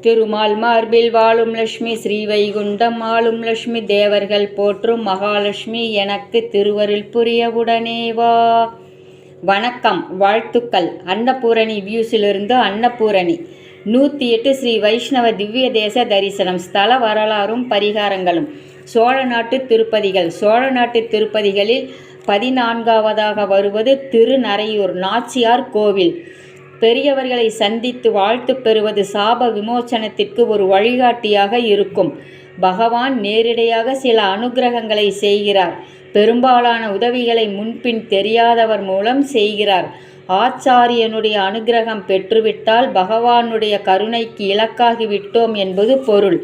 திருமால் மார்பில் வாழும் லட்சுமி ஸ்ரீ வைகுண்டம் ஆளும் லட்சுமி தேவர்கள் போற்றும் மகாலட்சுமி எனக்கு திருவருள் புரிய வா. வணக்கம் வாழ்த்துக்கள். அன்னபூரணி வியூஸிலிருந்து அன்னபூரணி. நூற்றி எட்டு ஸ்ரீ வைஷ்ணவ திவ்ய தேச தரிசனம். ஸ்தல வரலாறும் பரிகாரங்களும். சோழ நாட்டு திருப்பதிகள். சோழ நாட்டு திருப்பதிகளில் பதினான்காவதாக வருவது திருநரையூர் நாச்சியார் கோவில். பெரியவர்களை சந்தித்து வாழ்த்து பெறுவது சாப விமோசனத்திற்கு ஒரு வழிகாட்டியாக இருக்கும். பகவான் நேரிடையாக சில அனுக்கிரகங்களை செய்கிறார். பெரும்பாலான உதவிகளை முன்பின் தெரியாதவர் மூலம் செய்கிறார். ஆச்சாரியனுடைய அனுக்கிரகம் பெற்றுவிட்டால் பகவானுடைய கருணைக்கு இலக்காகிவிட்டோம் என்பது பொருள்.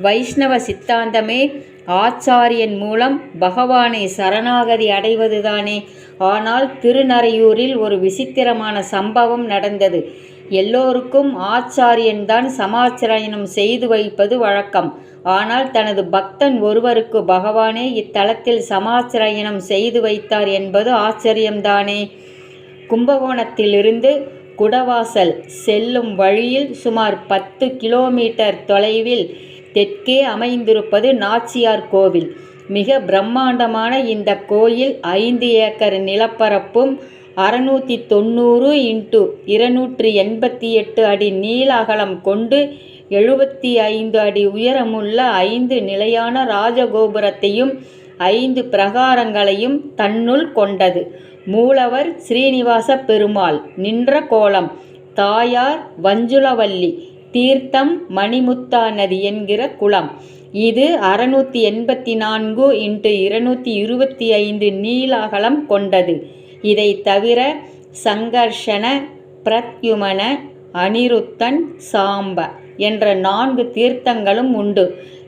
வைஷ்ணவ சித்தாந்தமே ஆச்சாரியன் மூலம் பகவானை சரணாகதி அடைவதுதானே. ஆனால் திருநறையூரில் ஒரு விசித்திரமான சம்பவம் நடந்தது. எல்லோருக்கும் ஆச்சாரியன்தான் சமாச்சரணம் செய்து வைப்பது வழக்கம். ஆனால் தனது பக்தன் ஒருவருக்கு பகவானே இத்தலத்தில் சமாச்சரணம் செய்து வைத்தார் என்பது ஆச்சரியம்தானே. கும்பகோணத்திலிருந்து குடவாசல் செல்லும் வழியில் சுமார் பத்து கிலோமீட்டர் தொலைவில் தெற்கே அமைந்திருப்பது நாச்சியார் கோவில். மிக பிரம்மாண்டமான இந்த கோயில் ஐந்து ஏக்கர் நிலப்பரப்பும் அறுநூற்றி தொண்ணூறு இன்ட்டு இருநூற்றி எண்பத்தி எட்டு அடி நீள அகலம் கொண்டு எழுபத்தி ஐந்து அடி உயரமுள்ள ஐந்து நிலையான ராஜகோபுரத்தையும் ஐந்து பிரகாரங்களையும் தன்னுள் கொண்டது. மூலவர் ஸ்ரீனிவாச பெருமாள். நின்ற கோலம். தாயார் வஞ்சுளவல்லி. தீர்த்தம் மணிமுத்தா நதி என்கிற குளம். இது அறுநூற்றி எண்பத்தி நான்கு இன்ட்டு இருநூற்றி இருபத்தி ஐந்து நீள அகலம் கொண்டது. இதை தவிர சங்கர்ஷன பிரத்யுமன அனிருத்தன் சாம்ப என்ற நான்கு தீர்த்தங்களும் உண்டு.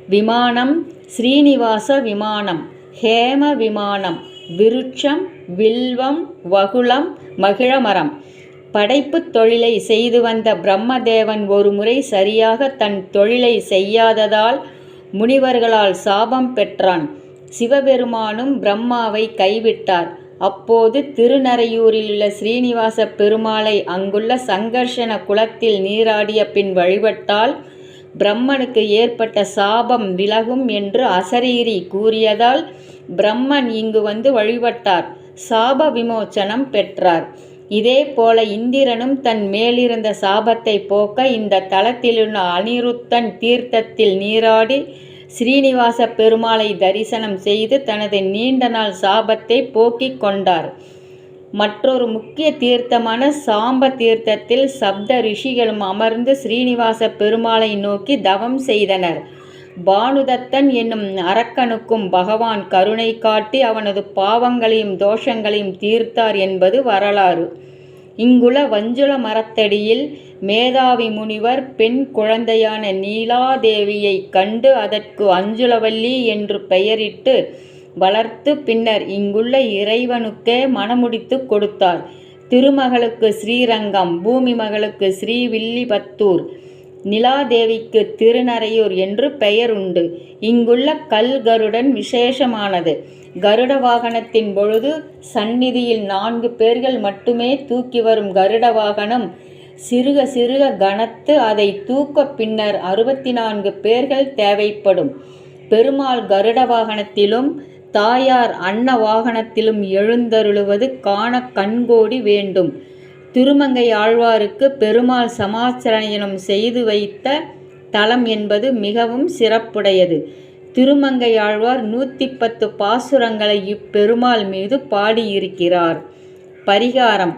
விமானம் ஸ்ரீனிவாச விமானம் ஹேம விமானம் விருட்சம் வில்வம் வகுளம் மகிழமரம். படைப்பு தொழிலை செய்து வந்த பிரம்மதேவன் ஒருமுறை சரியாக தன் தொழிலை செய்யாததால் முனிவர்களால் சாபம் பெற்றான். சிவபெருமானும் பிரம்மாவை கைவிட்டார். அப்போது திருநறையூரில் உள்ள ஸ்ரீனிவாச பெருமாளை அங்குள்ள சங்கர்ஷண குளத்தில் நீராடிய பின் வழிபட்டால் பிரம்மனுக்கு ஏற்பட்ட சாபம் விலகும் என்று அசரீரி கூறியதால் பிரம்மன் இங்கு வந்து வழிபட்டார். சாப விமோச்சனம் பெற்றார். இதே போல இந்திரனும் தன் மேலிருந்த சாபத்தை போக்க இந்த தலத்திலுள்ள அனிருத்தன் தீர்த்தத்தில் நீராடி ஸ்ரீனிவாச பெருமாளை தரிசனம் செய்து தனது நீண்ட நாள் சாபத்தை போக்கிக் கொண்டார். மற்றொரு முக்கிய தீர்த்தமான சாம்ப தீர்த்தத்தில் சப்த ரிஷிகளும் அமர்ந்து ஸ்ரீனிவாச பெருமாளை நோக்கி தவம் செய்தனர். பானுதத்தன் என்னும் அரக்கனுக்கும் பகவான் கருணை காட்டி அவனது பாவங்களையும் தோஷங்களையும் தீர்த்தார் என்பது வரலாறு. இங்குள்ள வஞ்சுள மரத்தடியில் மேதாவி முனிவர் பெண் குழந்தையான நீலாதேவியை கண்டு அதற்கு அஞ்சுளவல்லி என்று பெயரிட்டு வளர்த்து பின்னர் இங்குள்ள இறைவனுக்கே மணமுடித்து கொடுத்தார். திருமகளுக்கு ஸ்ரீரங்கம் பூமி மகளுக்கு ஸ்ரீவில்லிபத்தூர் நிலாதேவிக்கு திருநறையூர் என்று பெயர் உண்டு. இங்குள்ள கல் கருடன் விசேஷமானது. கருட வாகனத்தின் பொழுது சந்நிதியில் நான்கு பேர்கள் மட்டுமே தூக்கி வரும் கருட வாகனம். சிறுக சிறுக கனத்து அதை தூக்க பின்னர் அறுபத்தி நான்கு பேர்கள் தேவைப்படும். பெருமாள் கருட வாகனத்திலும் தாயார் அன்ன வாகனத்திலும் எழுந்தருளுவது காண கண்கோடி வேண்டும். திருமங்கை ஆழ்வாருக்கு பெருமாள் சமாச்சரணம் செய்து வைத்த தலம் என்பது மிகவும் சிறப்புடையது. திருமங்கை ஆழ்வார் நூற்றி பத்து பாசுரங்களை இப்பெருமாள் மீது பாடியிருக்கிறார். பரிகாரம்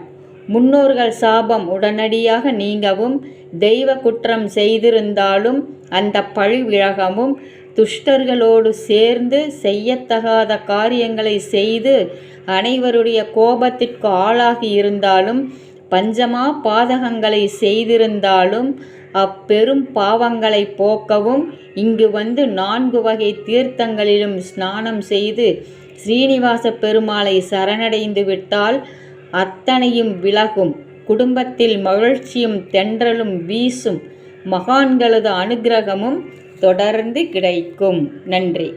முன்னோர்கள் சாபம் உடனடியாக நீங்கவும் தெய்வ குற்றம் செய்திருந்தாலும் அந்த பழிவிலகமும் துஷ்டர்களோடு சேர்ந்து செய்யத்தகாத காரியங்களை செய்து அனைவருடைய கோபத்திற்கு ஆளாகி இருந்தாலும் பஞ்சமா பாதகங்களை செய்திருந்தாலும் அப்பெரும் பாவங்களை போக்கவும் இங்கு வந்து நான்கு வகை தீர்த்தங்களிலும் ஸ்நானம் செய்து ஸ்ரீனிவாச பெருமாளை சரணடைந்து விட்டால் அத்தனையும் விலகும். குடும்பத்தில் மகிழ்ச்சியும் தென்றலும் வீசும். மகான்களது அனுக்கிரகமும் தொடர்ந்து கிடைக்கும். நன்றி.